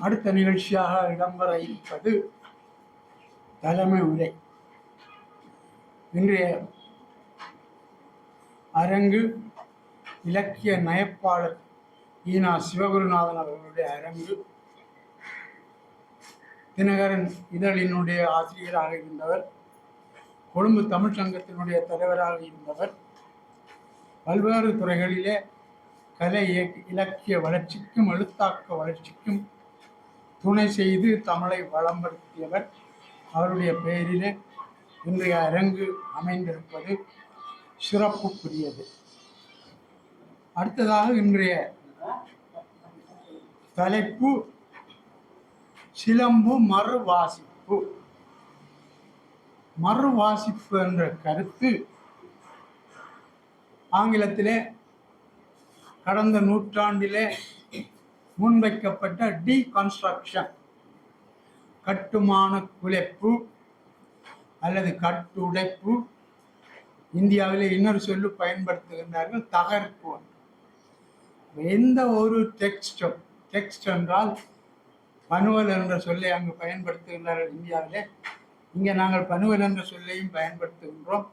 அடுத்த நிகழ்ச்சியாக இடம்பெற இருப்பது தலைமை உரை. இன்றைய அரங்கு இலக்கிய நயப்பாளர் ஈனா சிவகுருநாதன் அவர்களுடைய அரங்கு. தினகரன் இதழினுடைய ஆசிரியராக இருந்தவர். கொழும்பு தமிழ்ச் சங்கத்தினுடைய தலைவராக இருந்தவர். பல்வேறு துறைகளிலே கலை இலக்கிய வளர்ச்சிக்கும் எழுத்தாக்க வளர்ச்சிக்கும் துணை செய்து தமிழை வளம்படுத்தியவர். அவருடைய பெயரிலே இன்றைய அரங்கு அமைந்திருப்பது சிறப்புக்குரியது. அடுத்ததாக இன்றைய தலைப்பு சிலம்பு மறுவாசிப்பு. மறுவாசிப்பு என்ற கருத்து ஆங்கிலத்திலே கடந்த நூற்றாண்டிலே முன்வைக்கப்பட்ட டீகன்ஸ்ட்ரக்ஷன் கட்டுமான குலைப்பு அல்லது கட்டுடைப்பு. இந்தியாவில் இன்னொரு சொல்லு பயன்படுத்துகின்றார்கள் தகர்ப்பு எந்த ஒரு டெக்ஸ்டும் டெக்ஸ்ட் என்றால் பனுவல் என்ற சொல்லை அங்கு பயன்படுத்துகின்றார்கள் இந்தியாவிலே. இங்கே நாங்கள் பனுவல் என்ற சொல்லையும் பயன்படுத்துகின்றோம்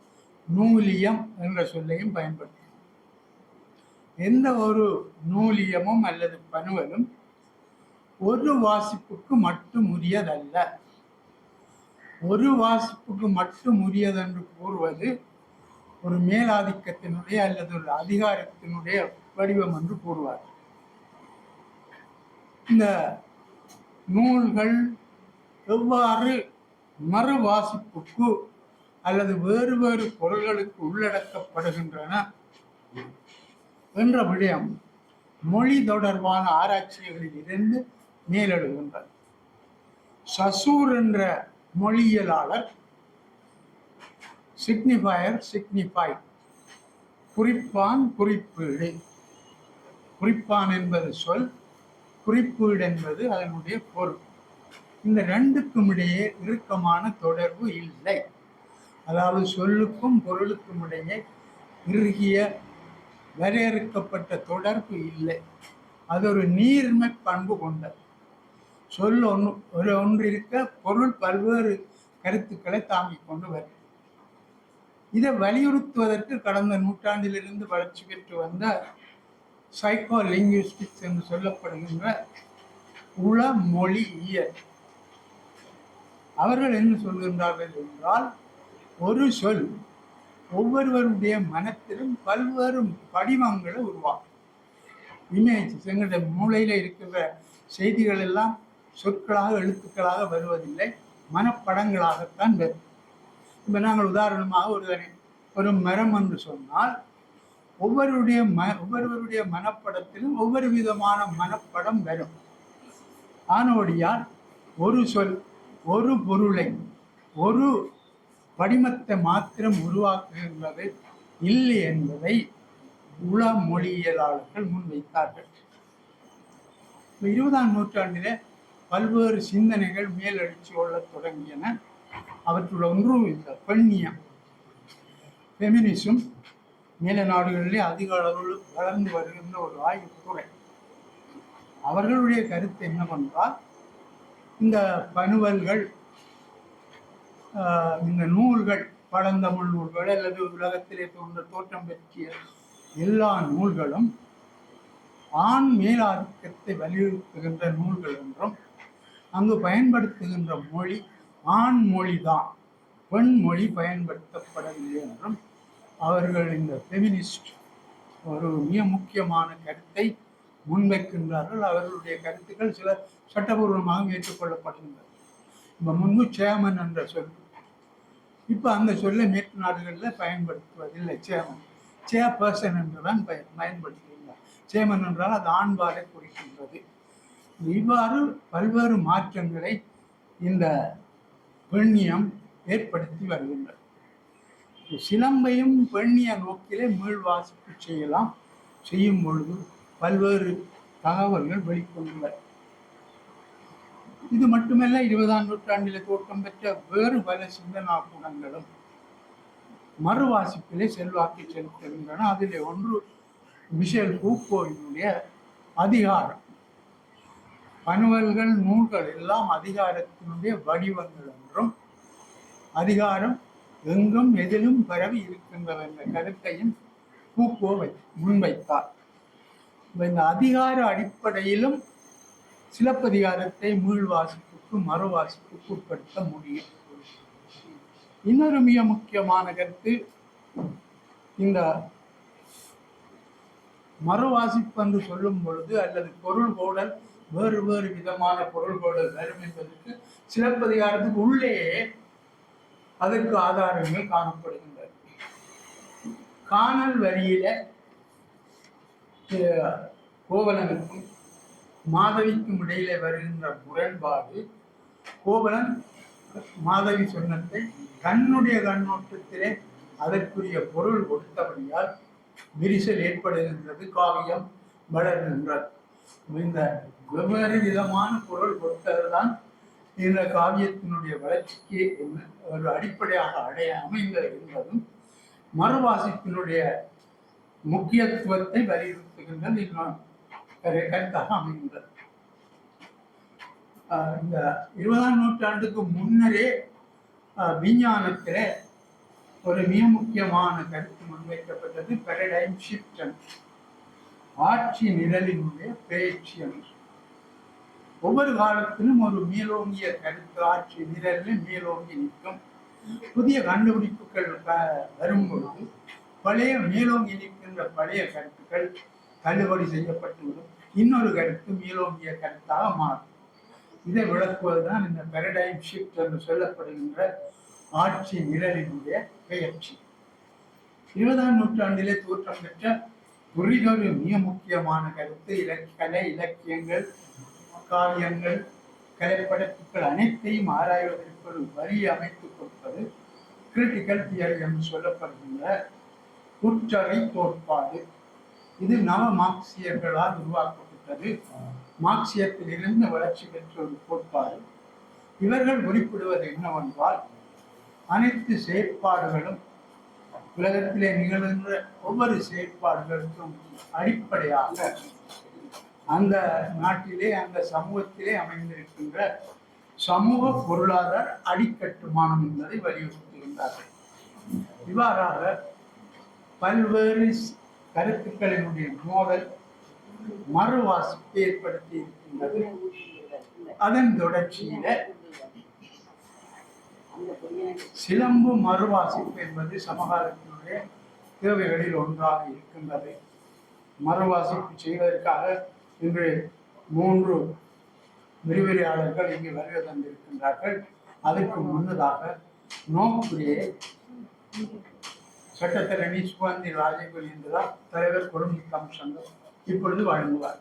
நூலியம் என்ற சொல்லையும் பயன்படுத்துகிறோம் எந்த ஒரு நூலியமும் அல்லது பணுவலும் ஒரு வாசிப்புக்கு மட்டும் உரியதல்ல ஒரு வாசிப்புக்கு மட்டும் உரியதென்று கூறுவது ஒரு மேலாதிக்கத்தினுடைய அல்லது ஒரு அதிகாரத்தினுடைய வடிவம் என்று கூறுவார். இந்த நூல்கள் எவ்வாறு மறு வாசிப்புக்கு அல்லது வேறு வேறு பொருள்களுக்கு உள்ளடக்கப்படுகின்றன? என்ற விடயம் மொழி தொடர்பான ஆராய்ச்சிகளில் இருந்து மேலெழுகின்றது. சசூர் என்ற மொழியியலாளர் சிக்னிஃபயர் சிக்னிஃபை குறிப்பான் குறிப்பீடு. குறிப்பான் என்பது சொல் குறிப்பீடு என்பது அதனுடைய பொருள். இந்த ரெண்டுக்கும் இடையே இறுக்கமான தொடர்பு இல்லை. அதாவது சொல்லுக்கும் பொருளுக்கும் இடையே இறுகிய வரையறுக்கப்பட்ட தொடர்பு இல்லை. அது ஒரு நீர்மை பண்பு கொண்டது. சொல் ஒன்று ஒரு ஒன்று இருக்க பொருள் பல்வேறு கருத்துக்களை தாங்கிக் கொண்டு வரும் இதை வலியுறுத்துவதற்கு கடந்த நூற்றாண்டிலிருந்து வளர்ச்சி பெற்று வந்த சைக்கோ லிங்குவிஸ்டிக்ஸ் என்று சொல்லப்படுகின்ற உள இயல். அவர்கள் என்ன சொல்கின்றார்கள் என்றால் ஒரு சொல் ஒவ்வொருவருடைய மனத்திலும் பல்வேறு படிமங்களை உருவாக்கும். இமேஜ் எங்களுடைய மூளையில் இருக்கிற செய்திகள் எல்லாம் சொற்களாக எழுத்துக்களாக வருவதில்லை. மனப்படங்களாகத்தான் வரும். இப்போ நாங்கள் உதாரணமாக ஒரு ஒரு மரம் என்று சொன்னால் ஒவ்வொருடைய ம ஒவ்வொருவருடைய மனப்படத்திலும் ஒவ்வொரு விதமான மனப்படம் வரும். ஆனோடியால் ஒரு சொல் ஒரு பொருளை ஒரு படிமத்தை மாத்திரம் உருவாக்குகின்றது இல்லை என்பதை உள மொழியியலாளர்கள் முன்வைத்தார்கள் இருபதாம் நூற்றாண்டிலே பல்வேறு சிந்தனைகள் மேலெழுச்சி கொள்ளத் தொடங்கியன. அவற்றுள் ஒன்றும் இந்த பெண்ணியம் ஃபெமினிசம் மேல நாடுகளிலே அதிக அளவில் வளர்ந்து வருகின்ற ஒரு ஆய்வுத்துறை. அவர்களுடைய கருத்து என்னவென்றால் இந்த பனுவல்கள் இந்த நூல்கள் பழந்தமிழ் நூல்கள் அல்லது உலகத்திலே தோன்ற தோற்றம் பெற்றிய எல்லா நூல்களும் ஆண் மேலாதிக்கத்தை வலியுறுத்துகின்ற நூல்கள் என்றும் அங்கு பயன்படுத்துகின்ற மொழி ஆண் மொழிதான் பெண் மொழி பயன்படுத்தப்படவில்லை என்றும் அவர்கள் இந்த ஃபெமினிஸ்ட் ஒரு மிக முக்கியமான கருத்தை முன்வைக்கின்றார்கள். அவர்களுடைய கருத்துக்கள் சில சட்டபூர்வமாக ஏற்றுக்கொள்ளப்படுகின்றன இப்போ முன்பு சேமன் என்ற சொல் இப்போ அந்த சொல்லை மேற்கு நாடுகளில் பயன்படுத்துவதில்லை. சேமன் சேர்பர்சன் என்றுதான் பயன் பயன்படுத்துகின்றார். சேமன் என்றால் அது ஆண்பாலை குறிக்கின்றது. இவ்வாறு பல்வேறு மாற்றங்களை இந்த பெண்ணியம் ஏற்படுத்தி வருகின்றது. சிலம்பையும் பெண்ணிய நோக்கிலே மீள் வாசிப்பு செய்யலாம். செய்யும் பொழுது பல்வேறு தகவல்கள் வெளிக்கொண்டுள்ளன இது மட்டுமல்ல இருபதாம் நூற்றாண்டில் தோற்றம் பெற்ற வேறு பல சிந்தனா குணங்களும் மறுவாசிப்பிலே செல்வாக்கு செலுத்துகின்றன. அதில் ஒன்று மிஷேல் பூக்கோவினுடைய அதிகாரம். பனுவல்கள் நூல்கள் எல்லாம் அதிகாரத்தினுடைய வடிவங்கள் என்றும் அதிகாரம் எங்கும் எதிலும் பரவி இருக்கின்றது என்ற கருத்தையும் பூக்கோவை முன்வைத்தார். இந்த அதிகார அடிப்படையிலும் சிலப்பதிகாரத்தை மீள் வாசிப்புக்கு மறு வாசிப்புக்கு உட்படுத்த முடியும். இன்னொரு மிக முக்கியமான கருத்து இந்த மறுவாசிப்பு என்று சொல்லும் பொழுது அல்லது பொருள் கோடல் வேறு வேறு விதமான பொருள் கோடல் வரும் என்பதற்கு சிலப்பதிகாரத்துக்கு உள்ளே அதற்கு ஆதாரங்கள் காணப்படுகின்றன. காணல் வரியில கோவலனுக்கும் மாதவிக்கும் இடையிலே வருகின்ற முரண்பாடு கோவலன் மாதவி சொன்னத்தை தன்னுடைய கண்ணோட்டத்திலே அதற்குரிய பொருள் கொடுத்தபடியால் விரிசல் ஏற்படுகின்றது காவியம் வளர்கின்றது. இந்த வெவ்வேறு விதமான பொருள் கொடுத்ததுதான் இந்த காவியத்தினுடைய வளர்ச்சிக்கு ஒரு அடிப்படையாக அடைய அமைந்தது என்பதும் மறுவாசிப்பினுடைய முக்கியத்துவத்தை வலியுறுத்துகின்றது. இன்னும் கருத்தாக அமைகின்றது இந்த இருபதாம் நூற்றாண்டுக்கு முன்னரே விஞ்ஞானத்தில் ஒரு மிக முக்கியமான கருத்து முன்வைக்கப்பட்டது பெரடைம் ஷிப்டன் ஆட்சி நிழலினுடைய பேச்சு என்று. ஒவ்வொரு காலத்திலும் ஒரு மேலோங்கிய கருத்து ஆட்சி நிழலில் மேலோங்கி நிற்கும். புதிய கண்டுபிடிப்புகள் வரும் பொழுது பழைய மேலோங்கி நிற்கின்ற பழைய கருத்துக்கள் தள்ளுபடி செய்யப்பட்டுவிடும். இன்னொரு கருத்து மீளோங்கிய கருத்தாக மாறும். இதை விளக்குவதுதான் இந்த பெரடைம் ஷிஃப்ட் என்று சொல்லப்படுகின்ற ஆட்சி நிழலினுடைய பெயர்ச்சி. இருபதாம் நூற்றாண்டிலே தோற்றம் பெற்ற புரிதொரு மிக முக்கியமான கருத்து இலக் கலை இலக்கியங்கள் காவியங்கள் கலைப்படைப்புகள் அனைத்தையும் ஆராய்வதற்கு ஒரு வரி அமைத்துக் கொடுப்பது கிரிட்டிக்கல் தியரி என்று சொல்லப்படுகின்ற குற்றறை கோட்பாடு இது நவ மார்க்சியர்களால் உருவாக்கப்பட்டது. மார்க்சியத்திலிருந்து வளர்ச்சி பெற்ற ஒரு கோட்பாடு. இவர்கள் குறிப்பிடுவது என்னவென்றால் அனைத்து செயற்பாடுகளும் உலகத்திலே நிகழ்கின்ற ஒவ்வொரு செயற்பாடுகளுக்கும் அடிப்படையாக அந்த நாட்டிலே அந்த சமூகத்திலே அமைந்திருக்கின்ற சமூக பொருளாதார அடிக்கட்டுமானம் என்பதை வலியுறுத்துகின்றார்கள். இவ்வாறாக பல்வேறு கருத்துக்களினுடைய மோதல் மறுவாசிப்பு ஏற்படுத்தி இருக்கின்றது. அதன் தொடர்ச்சியில சிலம்பு மறுவாசிப்பு என்பது சமகாலத்தினுடைய தேவைகளில் ஒன்றாக இருக்கின்றது. மறுவாசிப்பு செய்வதற்காக இன்று மூன்று விரிவுரையாளர்கள் இங்கு வருகை தந்திருக்கின்றார்கள். அதற்கு முன்னதாக நோக்குரிய சட்டத்தரணி குமார் ராஜகுலேந்திரா தலைவர் கொடுமுத்தம் சங்கம் இப்பொழுது வழங்குவார்.